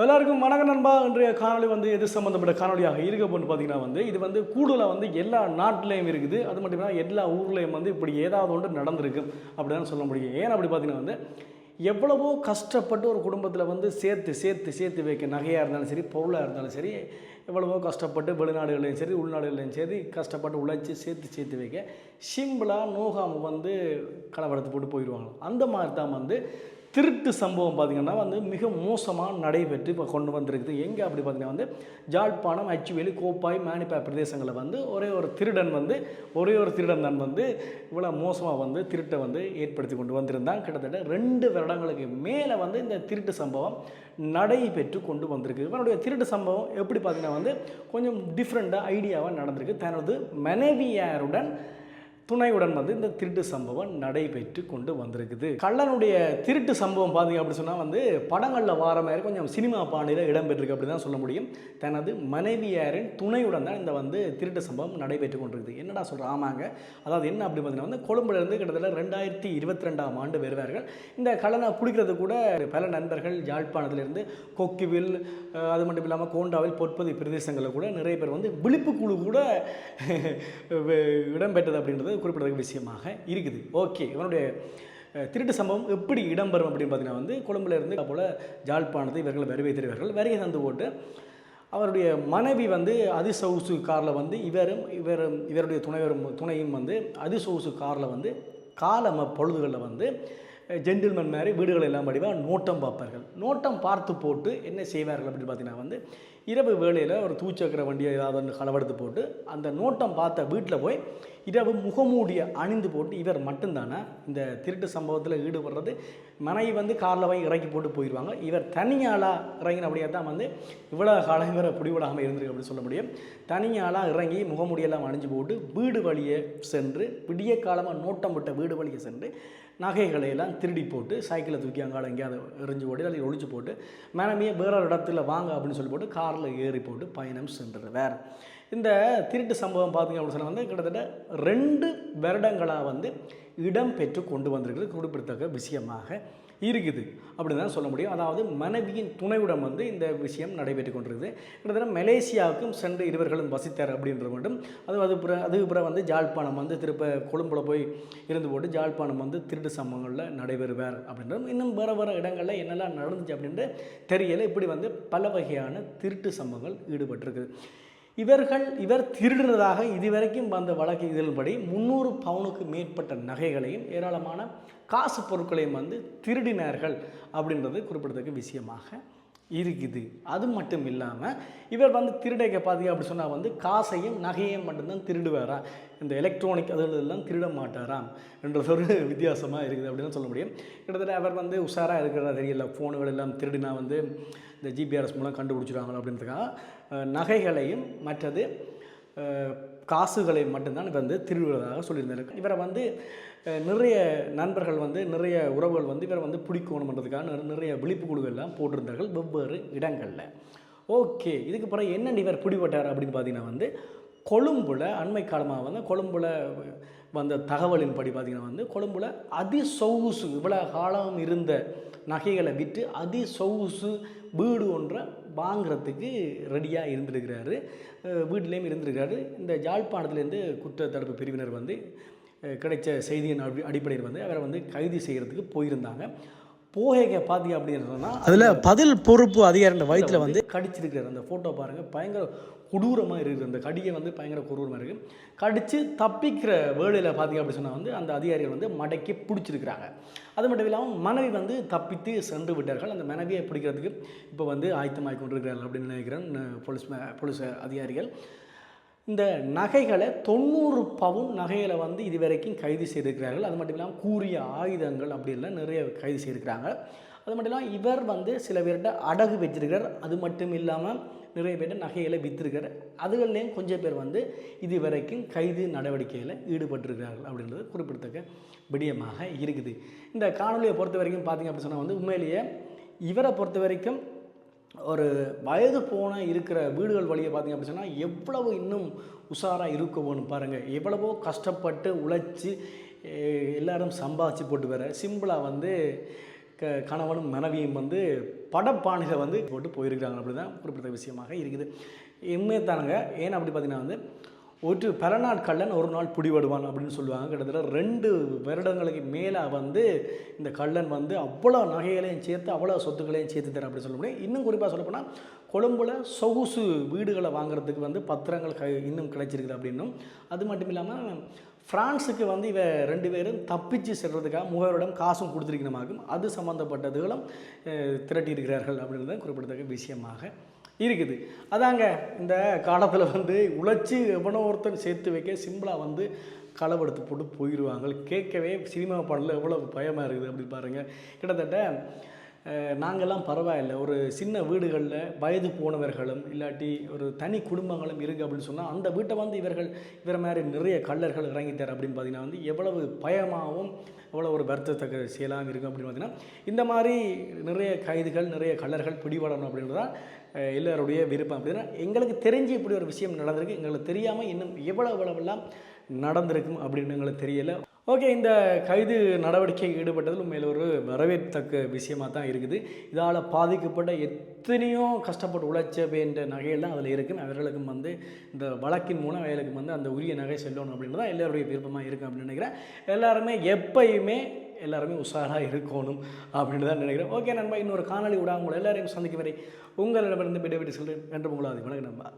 எல்லாருக்கும் வணக்கம் நண்பா. இன்றைய காணொலி வந்து எது சம்மந்தப்பட்ட காணொளியாக இருக்க போன்னு பார்த்தீங்கன்னா வந்து இது வந்து கூடுதலாக வந்து எல்லா நாட்டிலையும் இருக்குது. அது மட்டும் இல்லாமல் எல்லா ஊர்லேயும் வந்து இப்படி ஏதாவது ஒன்று நடந்திருக்கு அப்படின்னு சொல்ல முடியும். ஏன் அப்படி பார்த்தீங்கன்னா வந்து எவ்வளவோ கஷ்டப்பட்டு ஒரு குடும்பத்தில் வந்து சேர்த்து சேர்த்து சேர்த்து வைக்க நகையாக இருந்தாலும் சரி பொருளாக இருந்தாலும் சரி எவ்வளவோ கஷ்டப்பட்டு வெளிநாடுகளையும் சரி உள்நாடுகளையும் சரி கஷ்டப்பட்டு உழைச்சி சேர்த்து சேர்த்து வைக்க சிம்பிளாக நோகாமல் வந்து கலவரத்து போட்டு போயிடுவாங்க அந்த மாதிரி தான் வந்து திருட்டு சம்பவம் பார்த்திங்கன்னா வந்து மிக மோசமாக நடைபெற்று இப்போ கொண்டு வந்திருக்குது. எங்கே அப்படி பார்த்தீங்கன்னா வந்து ஜாழ்ப்பாணம் அச்சுவேலி கோப்பாய் மேனிப்பா பிரதேசங்களில் வந்து ஒரே ஒரு திருடன் வந்து ஒரே ஒரு திருடன் தான் வந்து இவ்வளோ மோசமாக வந்து திருட்டை வந்து ஏற்படுத்தி கொண்டு வந்திருந்தான். கிட்டத்தட்ட ரெண்டு வருடங்களுக்கு மேலே வந்து இந்த திருட்டு சம்பவம் நடைபெற்று கொண்டு வந்திருக்கு. இவனுடைய திருட்டு சம்பவம் எப்படி பார்த்தீங்கன்னா வந்து கொஞ்சம் டிஃப்ரெண்ட்டாக ஐடியாவாக நடந்திருக்கு. தனது மனைவியாருடன் துணையுடன் வந்து இந்த திருட்டு சம்பவம் நடைபெற்று கொண்டு வந்திருக்குது. கள்ளனுடைய திருட்டு சம்பவம் பார்த்தீங்க அப்படி சொன்னால் வந்து படங்களில் வார மாதிரி கொஞ்சம் சினிமா பாணியில் இடம்பெற்றிருக்கு அப்படி தான் சொல்ல முடியும். தனது மனைவியாரின் துணையுடன் தான் இந்த வந்து திருட்டு சம்பவம் நடைபெற்று கொண்டிருக்குது. என்னடா சொல்கிறேன் ஆமாங்க. அதாவது என்ன அப்படி பார்த்தீங்கன்னா வந்து கொழும்புலேருந்து கிட்டத்தட்ட ரெண்டாயிரத்தி இருபத்தி ரெண்டாம் ஆண்டு வருவார்கள். இந்த கள்ளனை பிடிக்கிறது கூட பல நண்பர்கள் யாழ்ப்பாணத்திலிருந்து கொக்கிவில் அது மட்டும் இல்லாமல் கோண்டாவில் பொற்பதி பிரதேசங்களில் கூட நிறைய பேர் வந்து விழிப்பு குழு கூட இடம்பெற்றது அப்படின்றது குறிப்பிடத்தக்க விஷயமாக இருக்குது. ஓகே இவனுடைய திருட்டு சம்பவம் எப்படி இடம்பெறும் அப்படின்னு பார்த்தீங்கன்னா வந்து கொழும்புல இருந்து போல் ஜாழ்ப்பாணத்தை இவர்கள் வருகை தருவார்கள். வருகை தந்து போட்டு அவருடைய மனைவி வந்து அதிசவுசு காரில் வந்து இவரும் இவரும் இவருடைய துணைவரும் துணையும் வந்து அதிசவுசு காரில் வந்து காலம பொழுதுகளில் வந்து ஜென்டில்மேன் மாதிரி வீடுகள் எல்லாம் படிவாக நோட்டம் பார்ப்பார்கள். நோட்டம் பார்த்து போட்டு என்ன செய்வார்கள் அப்படின்னு பார்த்தீங்கன்னா வந்து இரவு வேளையில் ஒரு தூச்சக்கர வண்டியை ஏதாவது ஒன்று களவெடுத்து போட்டு அந்த நோட்டம் பார்த்த வீட்டில் போய் இரவு முகமூடியை அணிந்து போட்டு இவர் மட்டும்தானே? இந்த திருட்டு சம்பவத்தில் ஈடுபடுறது மனைவி வந்து காரில் போய் இறக்கி போட்டு போயிடுவாங்க இவர் தனியாளாக அப்படியே தான் வந்து இவ்வளோ காலம் இவரை பிடிவிடாமல் இருந்திருக்கு அப்படின்னு சொல்ல முடியும். தனியாளாக இறங்கி முகமூடியெல்லாம் அணிஞ்சு போட்டு வீடு வழியே சென்று விடிய காலமாக நோட்டம் விட்ட வீடு வழியை சென்று நகைகளை எல்லாம் திருடி போட்டு சைக்கிளை தூக்கி அங்கால எங்கேயாவது எரிஞ்சு போட்டு அதில் ஒழிச்சு போட்டு மனைவியை வேற ஒரு இடத்துல வாங்க அப்படின்னு சொல்லி போட்டு காரில் ஏறி போட்டு பயணம் சென்றது இந்த திருட்டு சம்பவம் பார்த்தீங்க அப்படின்னு சொன்னால் வந்து கிட்டத்தட்ட ரெண்டு வருடங்களாக வந்து இடம் பெற்று கொண்டு வந்திருக்கிறது. குறிப்பிடத்தக்க விஷயமாக இருக்குது. அப்படி தான் சொல்ல முடியும். அதாவது மனைவியின் துணையுடன் வந்து இந்த விஷயம் நடைபெற்று கொண்டிருக்குது. கிட்டத்தட்ட மலேசியாவுக்கும் சென்று இருவர்களும் வசித்தார் அப்படின்ற மட்டும் அது அது பிற அதுக்கு பிறகு வந்து ஜாழ்ப்பாணம் வந்து திருப்ப கொழும்புல போய் இருந்து போட்டு ஜாழ்ப்பாணம் வந்து திருட்டு சம்பவங்களில் நடைபெறுவார் அப்படின்றது இன்னும் வேறு வேறு இடங்களில் என்னெல்லாம் நடந்துச்சு அப்படின்ட்டு தெரியலை. இப்படி வந்து பல வகையான திருட்டு சம்பவங்கள் ஈடுபட்டிருக்குது. இவர்கள் இவர் திருடுறதாக இதுவரைக்கும் வந்த வழக்கு இதன்படி முந்நூறு பவுனுக்கு மேற்பட்ட நகைகளையும் ஏராளமான காசு பொருட்களையும் வந்து திருடினார்கள் அப்படின்றது குறிப்பிடத்தக்க விஷயமாக இருக்குது. அது மட்டும் இல்லாமல் இவர் வந்து திருடைக்க பார்த்தீங்க அப்படி சொன்னால் வந்து காசையும் நகையும் மட்டும்தான் திருடுவாரா? இந்த எலக்ட்ரானிக் அதெல்லாம் திருட மாட்டாராம்? என்ற ஒரு வித்தியாசமாக இருக்குது அப்படின்னு சொல்ல முடியும். கிட்டத்தட்ட அவர் வந்து உஷாராக இருக்கிறதா தெரியல. ஃபோனுகள் எல்லாம் திருடினா வந்து இந்த ஜிபிஆர்எஸ் மூலம் கண்டுபிடிச்சிருவாங்க அப்படின்றதுக்காக நகைகளையும் மற்றது காசுகளை மட்டும்தான் இவர் வந்து திருவிழாவாக சொல்லியிருந்தார் இவரை வந்து நிறைய நண்பர்கள் வந்து நிறைய உறவுகள் வந்து இவரை வந்து பிடிக்கணுன்றதுக்காக நிறைய விழிப்பு குழுவெல்லாம் போட்டிருந்தார்கள் வெவ்வேறு இடங்களில். ஓகே இதுக்கு பிறகு என்ன இவர் பிடிபட்டார் அப்படின்னு பார்த்தீங்கன்னா வந்து கொழும்புல அண்மை காலமாக வந்து கொழும்புல வந்த தகவலின்படி பார்த்திங்கன்னா வந்து கொழும்புல அதிசொகுசு இவ்வளோ காலம் இருந்த நகைகளை விற்று அதிசொகுசு வீடு ஒன்றை வாங்குறதுக்கு ரெடியாக இருந்திருக்கிறாரு. வீட்டிலையும் இருந்திருக்கிறாரு. இந்த ஜாழ்ப்பாணத்துலேருந்து குற்ற தடுப்பு பிரிவினர் வந்து கிடைச்ச செய்தியின் அடி அடிப்படையில் வந்து அவரை வந்து கைது செய்கிறதுக்கு போயிருந்தாங்க. போகைக்க பார்த்தீங்க அப்படின்னு சொன்னால் அதில் பதில் பொறுப்பு அதிகாரின்ற வயிற்றில் வந்து கடிச்சிருக்கிறார் அந்த ஃபோட்டோ பாருங்கள் பயங்கர கொடூரமாக இருக்குது. அந்த கடியை வந்து பயங்கர கொடூரமாக இருக்குது கடித்து தப்பிக்கிற வேலையில் பார்த்தீங்க அப்படி சொன்னால் வந்து அந்த அதிகாரிகள் வந்து மடக்கி பிடிச்சிருக்கிறாங்க. அது மட்டும் இல்லாமல் மனைவி வந்து தப்பித்து சென்று விட்டார்கள். அந்த மனைவியை பிடிக்கிறதுக்கு இப்போ வந்து ஆயத்தமாகி கொண்டிருக்கிறார்கள் அப்படின்னு நினைக்கிறேன். போலீஸ் போலீஸ் அதிகாரிகள். இந்த நகைகளை தொண்ணூறு பவுன் நகைகளை வந்து இதுவரைக்கும் கைது செய்திருக்கிறார்கள். அது மட்டும் இல்லாமல் கூறிய ஆயுதங்கள் அப்படின்லாம் நிறைய கைது செய்திருக்கிறாங்க. அது மட்டும் இல்லாமல் இவர் வந்து சில பேர்கிட்ட அடகு வச்சிருக்கிறார். அது மட்டும் இல்லாமல் நிறைய பேர்கிட்ட நகைகளை விற்றுருக்கார் அதுகள்லேயும் கொஞ்சம் பேர் வந்து இது வரைக்கும் கைது நடவடிக்கையில் ஈடுபட்டிருக்கிறார்கள் அப்படின்றது குறிப்பிடத்தக்க விடயமாக இருக்குது. இந்த காணொலியை பொறுத்த வரைக்கும் பார்த்தீங்க அப்படின்னு சொன்னால் வந்து உண்மையிலேயே இவரை பொறுத்த வரைக்கும் ஒரு வயது போன இருக்கிற வீடுகள் வழியை பார்த்தீங்க அப்படின்னு சொன்னால் எவ்வளவு இன்னும் உஷாராக இருக்கணும்னு பாருங்கள் எவ்வளவோ கஷ்டப்பட்டு உழைச்சி எல்லாரும் சம்பாதிச்சு போட்டு வர சிம்பிளாக வந்து க கணவனும் மனைவியும் வந்து படப்பாணிகளை வந்து போட்டு போயிருக்கிறாங்க அப்படி தான் குறிப்பிட்ட விஷயமாக இருக்குது. உண்மையத்தானுங்க ஏன் அப்படி பார்த்தீங்கன்னா வந்து ஒரு பல நாள் ஒரு நாள் பிடிபடுவான் அப்படின்னு சொல்லுவாங்க. கிட்டத்தட்ட ரெண்டு வருடங்களுக்கு மேலே வந்து இந்த கள்ளன் வந்து அவ்வளோ நகைகளையும் சேர்த்து அவ்வளோ சொத்துக்களையும் சேர்த்து தரேன் அப்படின்னு சொல்ல முடியும். இன்னும் குறிப்பாக சொல்லப்போனால் கொழும்புல சொகுசு வீடுகளை வாங்குறதுக்கு வந்து பத்திரங்கள் க இன்னும் கிடைச்சிருக்குது அப்படின்னும். அது மட்டும் இல்லாமல் ஃப்ரான்ஸுக்கு வந்து இவ ரெண்டு பேரும் தப்பிச்சு செல்றதுக்காக மூவரிடம் காசும் கொடுத்துருக்கணுமாகும். அது சம்மந்தப்பட்டதுகளும் திரட்டியிருக்கிறார்கள் அப்படின்றது குறிப்பிடத்தக்க விஷயமாக இருக்குது. அதாங்க இந்த காலத்தில் வந்து உழைச்சி எவனோ ஒருத்தன் சேர்த்து வைக்க சிம்பிளாக வந்து களவெடுத்து போட்டு போயிடுவாங்க கேட்கவே சினிமா பாடலில் எவ்வளோ பயமாக இருக்குது அப்படி பாருங்கள் கிட்டத்தட்ட நாங்கள்லாம் பரவாயில்ல பரவாயில்லை. ஒரு சின்ன வீடுகளில் வயது போனவர்களும் இல்லாட்டி ஒரு தனி குடும்பங்களும் இருக்குது அப்படின்னு சொன்னால் அந்த வீட்டை வந்து இவர்கள் இவர மாதிரி நிறைய கள்ளர்கள் இறங்கிட்டார் அப்படின்னு பார்த்தீங்கன்னா வந்து எவ்வளவு பயமாகவும் எவ்வளோ ஒரு வருத்தத்தக்க செயலாகவும் இருக்கும் அப்படின்னு பார்த்தீங்கன்னா இந்த மாதிரி நிறைய கைதுகள் நிறைய கள்ளர்கள் பிடிபடணும் அப்படின்றது எல்லோருடைய விருப்பம் அப்படின்னா எங்களுக்கு தெரிஞ்சு இப்படி ஒரு விஷயம் நடந்திருக்கு. எங்களுக்கு தெரியாமல் இன்னும் எவ்வளோ எவ்வளவெல்லாம் நடந்திருக்கும் அப்படின்னு எங்களுக்கு தெரியலை. ஓகே இந்த கைது நடவடிக்கை ஈடுபட்டதில் உண்மையில் ஒரு வரவேற்கத்தக்க விஷயமாக தான் இருக்குது. இதால் பாதிக்கப்பட்ட எத்தனையோ கஷ்டப்பட்டு உழைச்ச வேண்ட நகையெல்லாம் அதில் இருக்கும் அவர்களுக்கும் வந்து இந்த வழக்கின் மூலம் அவர்களுக்கு வந்து அந்த உரிய நகை செல்லணும் அப்படின்னு தான் எல்லோருடைய விருப்பமாக இருக்கும் அப்படின்னு நினைக்கிறேன். எல்லாருமே எப்பயுமே எல்லாருமே உஷாராக இருக்கணும் அப்படின்னு தான் நினைக்கிறேன். ஓகே நண்பா இன்னொரு காணொளி விடாமல் உங்களை எல்லாரையும் சந்திக்கும் வரை உங்களிடமிருந்து விடைபெற்று சொல்கிறேன் என்று உங்களாது வணக்கம் நண்பா.